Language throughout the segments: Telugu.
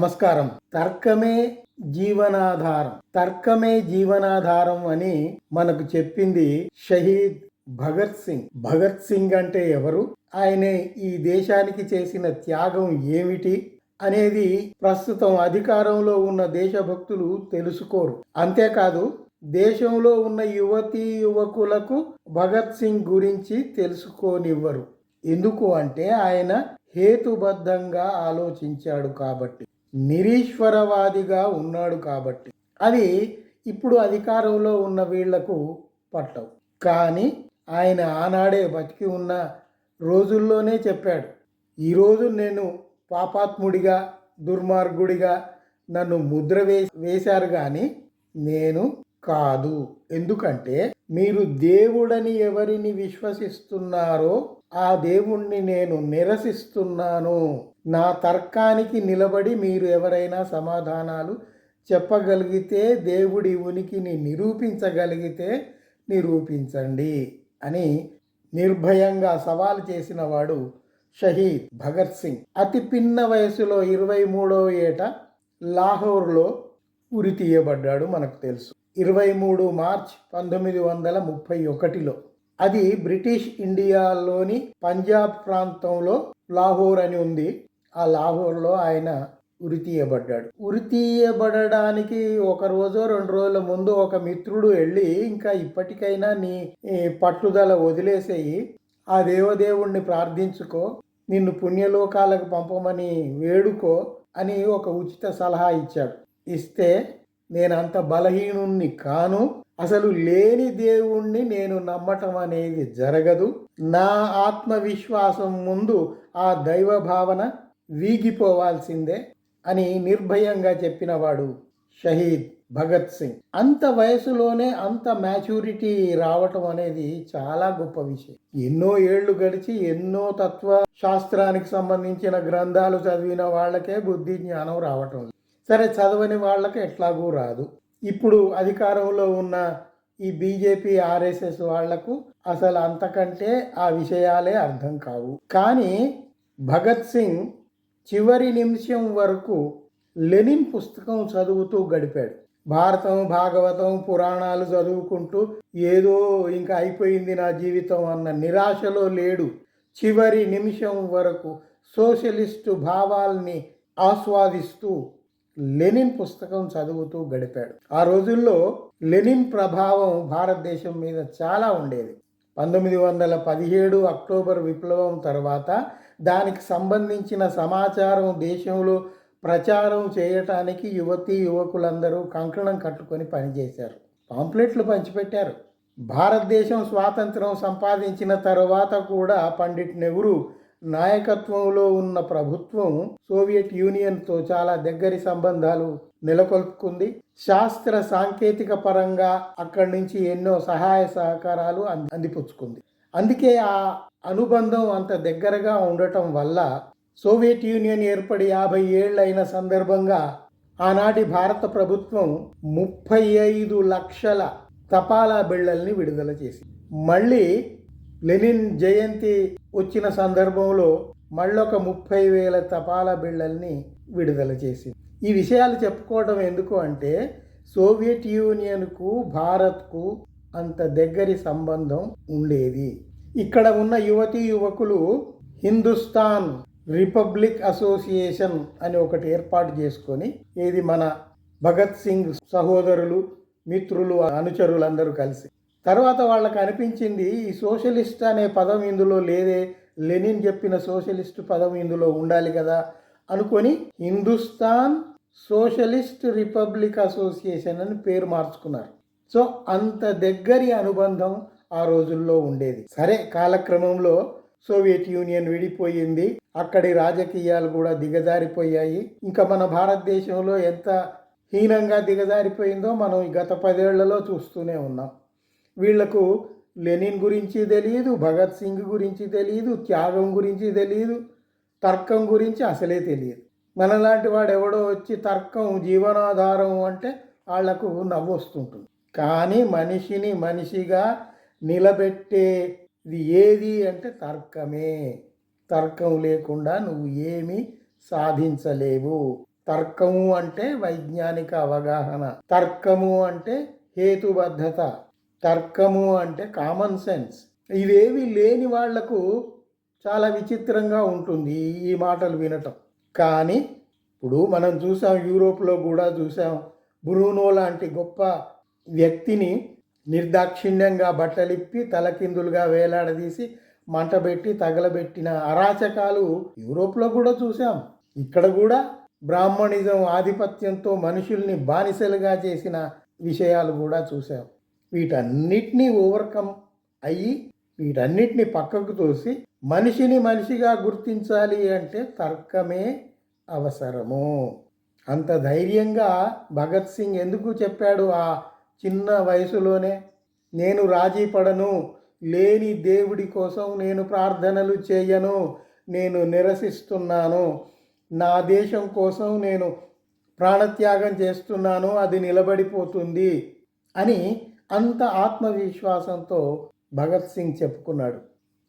నమస్కారం. తర్కమే జీవనాధారం. తర్కమే జీవనాధారం అని మనకు చెప్పింది షహీద్ భగత్ సింగ్. భగత్ సింగ్ అంటే ఎవరు? ఆయన ఈ దేశానికి చేసిన త్యాగం ఏమిటి అనేది ప్రస్తుతం అధికారంలో ఉన్న దేశభక్తులు తెలుసుకోరు. అంతేకాదు దేశంలో ఉన్న యువతీ యువకులకు భగత్ సింగ్ గురించి తెలుసుకోనివ్వరు. ఎందుకు అంటే ఆయన హేతుబద్ధంగా ఆలోచించాడు కాబట్టి. నిరీశ్వరవాదిగా ఉన్నాడు కాబట్టి. అది ఇప్పుడు అధికారంలో ఉన్న వీళ్ళకు పట్టవు. కానీ ఆయన ఆనాడే బతికి ఉన్న రోజుల్లోనే చెప్పాడు ఈరోజు నేను పాపాత్ముడిగా దుర్మార్గుడిగా నన్ను ముద్ర వే వేశారు కానీ నేను కాదు. ఎందుకంటే మీరు దేవుడని ఎవరిని విశ్వసిస్తున్నారో ఆ దేవుణ్ణి నేను నిరసిస్తున్నాను. నా తర్కానికి నిలబడి మీరు ఎవరైనా సమాధానాలు చెప్పగలిగితే దేవుడి ఉనికిని నిరూపించగలిగితే నిరూపించండి అని నిర్భయంగా సవాల్ చేసిన వాడు షహీద్ భగత్ సింగ్. అతి పిన్న వయసులో ఇరవై మూడవ ఏట లాహోర్లో ఉరి తీయబడ్డాడు మనకు తెలుసు. ఇరవై మూడు మార్చ్ పంతొమ్మిది వందల ముప్పై ఒకటిలో అది బ్రిటిష్ ఇండియాలోని పంజాబ్ ప్రాంతంలో లాహోర్ అని ఉంది. ఆ లాహోర్లో ఆయన ఉరి తీయబడ్డాడు ఉరి తీయబడడానికి ఒక రోజు రెండు రోజుల ముందు ఒక మిత్రుడు వెళ్ళి ఇంకా ఇప్పటికైనా నీ పట్టుదల వదిలేసేయి. ఆ దేవదేవుణ్ణి ప్రార్థించుకో నిన్ను పుణ్యలోకాలకు పంపమని వేడుకో అని ఒక ఉచిత సలహా ఇచ్చాడు. ఇస్తే నేను అంత బలహీనుణ్ణి కాను అసలు లేని దేవుణ్ణి నేను నమ్మటం అనేది జరగదు. నా ఆత్మవిశ్వాసం ముందు ఆ దైవ భావన వీగిపోవాల్సిందే అని నిర్భయంగా చెప్పినవాడు షహీద్ భగత్ సింగ్. అంత వయసులోనే అంత మ్యాచ్యూరిటీ రావటం అనేది చాలా గొప్ప విషయం. ఎన్నో ఏళ్ళు గడిచి ఎన్నో తత్వ శాస్త్రానికి సంబంధించిన గ్రంథాలు చదివిన వాళ్ళకే బుద్ధి జ్ఞానం రావటం సరే చదవని వాళ్ళకి ఎట్లాగూ రాదు. ఇప్పుడు అధికారంలో ఉన్న ఈ బీజేపీ ఆర్ఎస్ఎస్ వాళ్ళకు అసలు అంతకంటే ఆ విషయాలే అర్థం కావు. కానీ భగత్ సింగ్ చివరి నిమిషం వరకు లెనిన్ పుస్తకం చదువుతూ గడిపాడు. భారతం భాగవతం పురాణాలు చదువుకుంటూ ఏదో ఇంకా అయిపోయింది నా జీవితం అన్న నిరాశలో లేడు. చివరి నిమిషం వరకు సోషలిస్టు భావాల్ని ఆస్వాదిస్తూ లెనిన్ పుస్తకం చదువుతూ గడిపాడు. ఆ రోజుల్లో లెనిన్ ప్రభావం భారతదేశం మీద చాలా ఉండేది. పంతొమ్మిది వందల పదిహేడు అక్టోబర్ విప్లవం తర్వాత దానికి సంబంధించిన సమాచారం దేశంలో ప్రచారం చేయటానికి యువతి యువకులందరూ కంకణం కట్టుకొని పనిచేశారు. పాంప్లెట్లు పంచిపెట్టారు. భారతదేశం స్వాతంత్రం సంపాదించిన తర్వాత కూడా పండిట్ నెహ్రూ నాయకత్వంలో ఉన్న ప్రభుత్వం సోవియట్ యూనియన్తో చాలా దగ్గరి సంబంధాలు నెలకొల్పుకుంది. శాస్త్ర సాంకేతిక పరంగా అక్కడి నుంచి ఎన్నో సహాయ సహకారాలు అంది- అందిపుచ్చుకుంది. అందుకే ఆ అనుబంధం అంత దగ్గరగా ఉండటం వల్ల సోవియట్ యూనియన్ ఏర్పడి యాభై ఏళ్ళైన సందర్భంగా ఆనాటి భారత ప్రభుత్వం ముప్పై ఐదు లక్షల తపాలా బిళ్ళల్ని విడుదల చేసింది. మళ్ళీ లెనిన్ జయంతి వచ్చిన సందర్భంలో మళ్ళొక ముప్పై వేల తపాలా బిళ్ళల్ని విడుదల చేసింది. ఈ విషయాలు చెప్పుకోవడం ఎందుకు అంటే సోవియట్ యూనియన్కు భారత్కు అంత దగ్గరి సంబంధం ఉండేది. ఇక్కడ ఉన్న యువతీ యువకులు హిందుస్థాన్ రిపబ్లిక్ అసోసియేషన్ అని ఒకటి ఏర్పాటు చేసుకొని ఇది మన భగత్ సింగ్ సహోదరులు మిత్రులు అనుచరులందరూ కలిసి తర్వాత వాళ్ళకి అనిపించింది ఈ సోషలిస్ట్ అనే పదం ఇందులో లేదే లెనిన్ చెప్పిన సోషలిస్ట్ పదం ఇందులో ఉండాలి కదా అనుకొని హిందుస్థాన్ సోషలిస్ట్ రిపబ్లిక్ అసోసియేషన్ అని పేరు మార్చుకున్నారు. సో అంత దగ్గరి అనుబంధం ఆ రోజుల్లో ఉండేది. సరే కాలక్రమంలో సోవియట్ యూనియన్ విడిపోయింది. అక్కడి రాజకీయాలు కూడా దిగజారిపోయాయి. ఇంకా మన భారతదేశంలో ఎంత హీనంగా దిగజారిపోయిందో మనం గత పదేళ్ళలో చూస్తూనే ఉన్నాం. వీళ్ళకు లెనిన్ గురించి తెలియదు భగత్ సింగ్ గురించి తెలియదు త్యాగం గురించి తెలియదు తర్కం గురించి అసలే తెలియదు మనలాంటి వాడు ఎవడో వచ్చి తర్కం జీవనాధారం అంటే వాళ్ళకు నవ్వు వస్తుంటుంది కానీ మనిషిని మనిషిగా నిలబెట్టేది ఏది అంటే తర్కమే. తర్కం లేకుండా నువ్వు ఏమీ సాధించలేవు. తర్కము అంటే వైజ్ఞానిక అవగాహన. తర్కము అంటే హేతుబద్ధత. తర్కము అంటే కామన్ సెన్స్ ఇవేవి లేని వాళ్ళకు చాలా విచిత్రంగా ఉంటుంది ఈ మాటలు వినటం. కానీ ఇప్పుడు మనం చూసాం యూరోప్లో కూడా చూసాం బ్రూనో లాంటి గొప్ప వ్యక్తిని నిర్దాక్షిణ్యంగా బట్టలిప్పి తలకిందులుగా వేలాడదీసి మంట పెట్టి తగలబెట్టిన అరాచకాలు యూరోప్లో కూడా చూసాం. ఇక్కడ కూడా బ్రాహ్మణిజం ఆధిపత్యంతో మనుషుల్ని బానిసలుగా చేసిన విషయాలు కూడా చూసాం. వీటన్నిటినీ ఓవర్కమ్ అయ్యి వీటన్నిటిని పక్కకు తోసి మనిషిని మనిషిగా గుర్తించాలి అంటే తర్కమే అవసరము. అంత ధైర్యంగా భగత్ సింగ్ ఎందుకు చెప్పాడు ఆ చిన్న వయసులోనే? నేను రాజీ పడను లేని దేవుడి కోసం నేను ప్రార్థనలు చేయను నేను నిరసిస్తున్నాను నా దేశం కోసం నేను ప్రాణత్యాగం చేస్తున్నాను అది నిలబడిపోతుంది అని అంత ఆత్మవిశ్వాసంతో భగత్ సింగ్ చెప్పుకున్నాడు.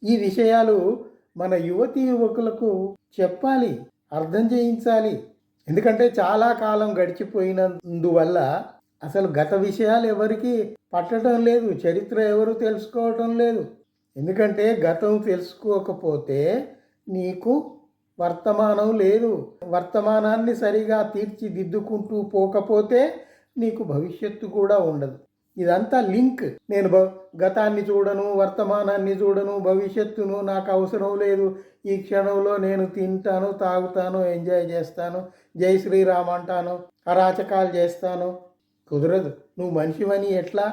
ఈ విషయాలు మన యువతీ యువకులకు చెప్పాలి అర్థం చేయించాలి. ఎందుకంటే చాలా కాలం గడిచిపోయినందువల్ల అసలు గత విషయాలు ఎవరికి పట్టడం లేదు చరిత్ర ఎవరు తెలుసుకోవటం లేదు. ఎందుకంటే గతం తెలుసుకోకపోతే నీకు వర్తమానం లేదు. వర్తమానాన్ని సరిగా తీర్చిదిద్దుకుంటూ పోకపోతే నీకు భవిష్యత్తు కూడా ఉండదు. ఇదంతా లింక్. నేను గతాన్ని చూడను వర్తమానాన్ని చూడను భవిష్యత్తును నాకు అవసరం లేదు. ఈ క్షణంలో నేను తింటాను తాగుతాను ఎంజాయ్ చేస్తాను. జై శ్రీరామ్ అంటాను అరాచకాలు చేస్తాను. కుదరదు. నువ్వు మనిషివని ఎట్లా?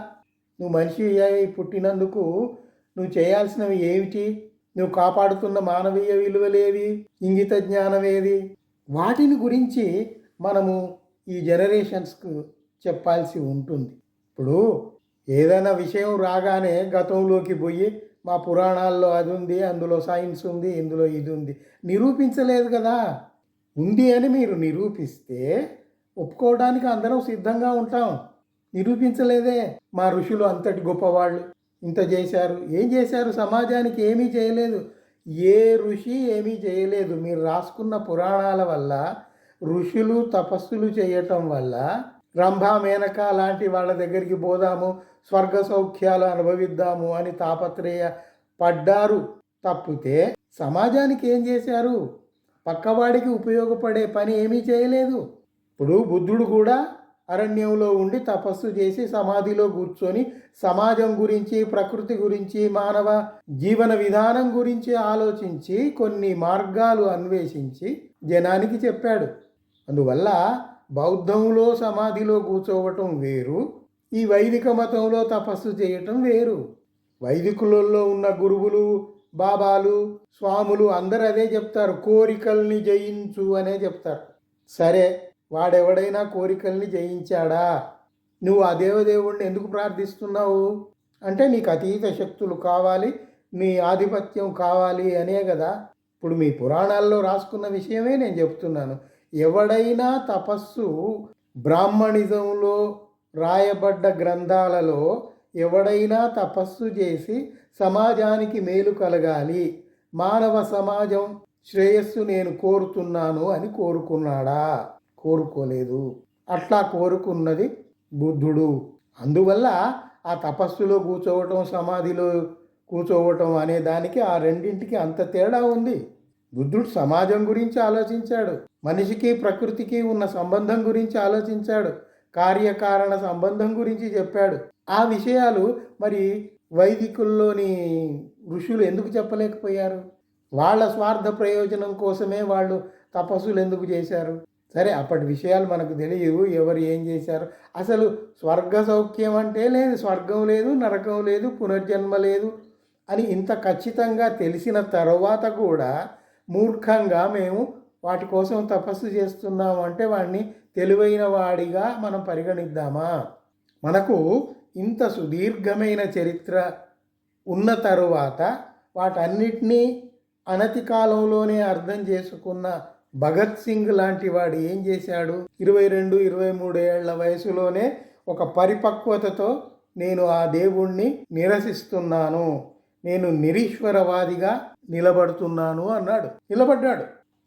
నువ్వు మనిషి అయి పుట్టినందుకు నువ్వు చేయాల్సినవి ఏమిటి? నువ్వు కాపాడుతున్న మానవీయ విలువలేవి ఇంగిత జ్ఞానం ఏది? వాటిని గురించి మనము ఈ జనరేషన్స్కు చెప్పాల్సి ఉంటుంది. ఇప్పుడు ఏదైనా విషయం రాగానే గతంలోకి పోయి మా పురాణాల్లో అది ఉంది అందులో సైన్స్ ఉంది ఇందులో ఇది ఉంది. నిరూపించలేదు కదా. ఉంది అని మీరు నిరూపిస్తే ఒప్పుకోవడానికి అందరం సిద్ధంగా ఉంటాం. నిరూపించలేదే. మా ఋషులు అంతటి గొప్పవాళ్ళు. ఇంత చేశారు. ఏం చేశారు? సమాజానికి ఏమీ చేయలేదు. ఏ ఋషి ఏమీ చేయలేదు. మీరు రాసుకున్న పురాణాల వల్ల ఋషులు తపస్సులు చేయటం వల్ల రంభా మేనక లాంటి వాళ్ళ దగ్గరికి పోదాము స్వర్గ సౌఖ్యాలు అనుభవిద్దాము అని తాపత్రయ పడ్డారు. తప్పితే సమాజానికి ఏం చేశారు? పక్కవాడికి ఉపయోగపడే పని ఏమీ చేయలేదు. ఇప్పుడు బుద్ధుడు కూడా అరణ్యంలో ఉండి తపస్సు చేసి సమాధిలో కూర్చొని సమాజం గురించి ప్రకృతి గురించి మానవ జీవన విధానం గురించి ఆలోచించి కొన్ని మార్గాలు అన్వేషించి జనానికి చెప్పాడు. అందువల్ల బౌద్ధంలో సమాధిలో కూర్చోవటం వేరు ఈ వైదిక మతంలో తపస్సు చేయటం వేరు. వైదికులలో ఉన్న గురువులు బాబాలు స్వాములు అందరూ అదే చెప్తారు కోరికల్ని జయించు అనే చెప్తారు. సరే వాడెవడైనా కోరికల్ని జయించాడా? నువ్వు ఆ దేవదేవుణ్ణి ఎందుకు ప్రార్థిస్తున్నావు? అంటే నీకు అతీత శక్తులు కావాలి నీ ఆధిపత్యం కావాలి అనే కదా. ఇప్పుడు మీ పురాణాల్లో రాసుకున్న విషయమే నేను చెప్తున్నాను. ఎవడైనా తపస్సు బ్రాహ్మణిజంలో రాయబడ్డ గ్రంథాలలో ఎవడైనా తపస్సు చేసి సమాజానికి మేలు కలగాలి. మానవ సమాజం శ్రేయస్సు నేను కోరుతున్నాను అని కోరుకున్నాడా? కోరుకోలేదు. అట్లా కోరుకున్నది బుద్ధుడు. అందువల్ల ఆ తపస్సులో కూర్చోవటం సమాధిలో కూర్చోవటం అనే దానికి ఆ రెండింటికి అంత తేడా ఉంది. బుద్ధుడు సమాజం గురించి ఆలోచించాడు. మనిషికి ప్రకృతికి ఉన్న సంబంధం గురించి ఆలోచించాడు. కార్యకారణ సంబంధం గురించి చెప్పాడు. ఆ విషయాలు మరి వైదికుల్లోని ఋషులు ఎందుకు చెప్పలేకపోయారు? వాళ్ళ స్వార్థ ప్రయోజనం కోసమే వాళ్ళు తపస్సులు ఎందుకు చేశారు? సరే అప్పటి విషయాలు మనకు తెలియదు ఎవరు ఏం చేశారు? అసలు స్వర్గ సౌఖ్యం అంటే లేదు. స్వర్గం లేదు నరకం లేదు పునర్జన్మ లేదు అని ఇంత ఖచ్చితంగా తెలిసిన తర్వాత కూడా మూర్ఖంగా మేము వాటి కోసం తపస్సు చేస్తున్నాము అంటే వాడిని తెలివైన వాడిగా మనం పరిగణిద్దామా? మనకు ఇంత సుదీర్ఘమైన చరిత్ర ఉన్న తరువాత వాటన్నిటినీ అనతి కాలంలోనే అర్థం చేసుకున్న భగత్ సింగ్ లాంటి వాడు ఏం చేశాడు? ఇరవై రెండు ఇరవై మూడు ఏళ్ళ వయసులోనే ఒక పరిపక్వతతో నేను ఆ దేవుణ్ణి నిరసిస్తున్నాను. నేను నిరీశ్వరవాదిగా నిలబడుతున్నాను అన్నాడు. నిలబడ్డాడు.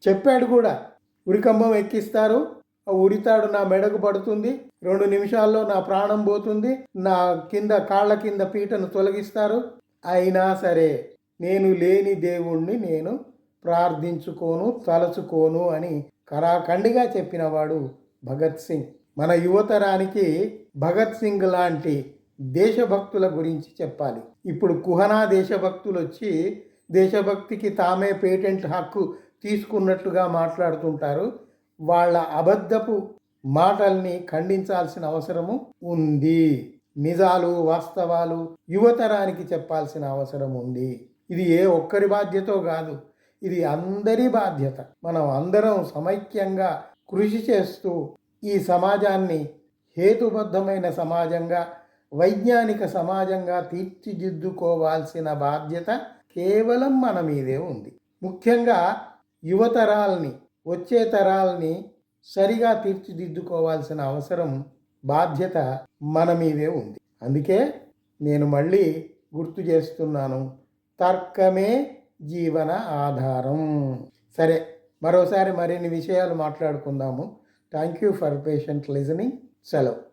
చెప్పాడు కూడా. ఉరికంబం ఎక్కిస్తారు. ఆ ఉరితాడు నా మెడకు పడుతుంది. రెండు నిమిషాల్లో నా ప్రాణం పోతుంది. నా కింద కాళ్ళ కింద పీటను తొలగిస్తారు. అయినా సరే నేను లేని దేవుణ్ణి నేను ప్రార్థించుకోను తలచుకోను అని కరాఖండిగా చెప్పినవాడు భగత్ సింగ్. మన యువతరానికి భగత్ సింగ్ లాంటి దేశభక్తుల గురించి చెప్పాలి. ఇప్పుడు కుహనా దేశభక్తులు వచ్చి దేశభక్తికి తామే పేటెంట్ హక్కు తీసుకున్నట్లుగా మాట్లాడుతుంటారు. వాళ్ళ అబద్ధపు మాటల్ని ఖండించాల్సిన అవసరము ఉంది. నిజాలు వాస్తవాలు యువతరానికి చెప్పాల్సిన అవసరం ఉంది. ఇది ఏ ఒక్కరి బాధ్యతో కాదు ఇది అందరి బాధ్యత. మనం అందరం సమైక్యంగా కృషి చేస్తూ ఈ సమాజాన్ని హేతుబద్ధమైన సమాజంగా వైజ్ఞానిక సమాజంగా తీర్చిదిద్దుకోవాల్సిన బాధ్యత కేవలం మన మీదే ఉంది. ముఖ్యంగా యువతరాల్ని వచ్చే తరాల్ని సరిగా తీర్చిదిద్దుకోవాల్సిన అవసరం బాధ్యత మన మీదే ఉంది. అందుకే నేను మళ్ళీ గుర్తు చేస్తున్నాను తర్కమే జీవన ఆధారం. సరే మరోసారి మరిన్ని విషయాలు మాట్లాడుకుందాము. Thank you for patient listening సెలవు